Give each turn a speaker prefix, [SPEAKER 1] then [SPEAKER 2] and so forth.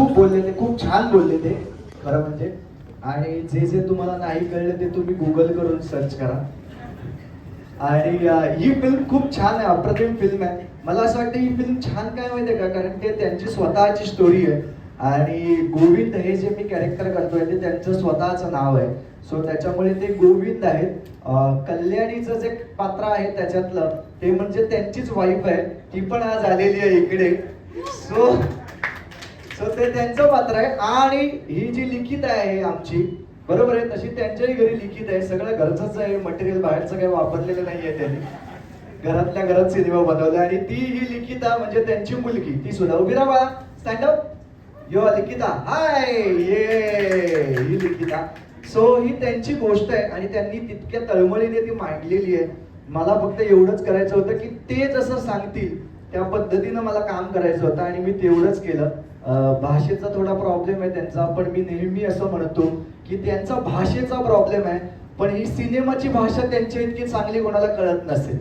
[SPEAKER 1] खूप बोलले ते खूप छान बोलले ते. खरं म्हणजे. आणि जे जे तुम्हाला नाही कळलं ते तुम्ही गुगल करून सर्च करा. आणि ही फिल्म खूप छान आहे अप्रतिम फिल्म आहे. मला असं वाटतं ही फिल्म छान काय माहितीये का? कारण ते त्यांची स्वतःची स्टोरी आहे. आणि गोविंद हे जे मी कॅरेक्टर करतोय ते त्यांचं स्वतःचं नाव आहे. सो त्याच्यामुळे ते गोविंद आहेत. कल्याणीचं जे पात्र आहे त्याच्यातलं ते म्हणजे त्यांचीच वाईफ आहे. ती पण आज आलेली आहे इकडे. सो सो ते त्यांचं पात्र आहे. आणि ही जी लिखित आहे आमची बरोबर आहे? तशी त्यांच्याही घरी लिखित आहे. सगळं घरचंच आहे. मटेरियल बाहेरचं काही वापरलेलं नाही आहे त्यांनी. घरातल्या घरात सिनेमा बनवला आणि ती ही लिखिता म्हणजे त्यांची मुलगी. ती सुद्धा उभी राहा स्टँड अप यो लिखिता. हाय ये ही लिखिता. सो ही त्यांची गोष्ट आहे. आणि त्यांनी तितक्या तळमळीने ती मांडलेली आहे. मला फक्त एवढंच करायचं होतं की ते जसं सांगतील. त्या पद्धतीनं मला काम करायचं होतं आणि मी तेवढंच केलं. भाषेचा थोडा प्रॉब्लेम आहे त्यांचा पण मी नेहमी असं म्हणतो की त्यांचा भाषेचा प्रॉब्लेम आहे पण ही सिनेमाची भाषा त्यांच्या इतकी चांगली कोणाला कळत नसेल.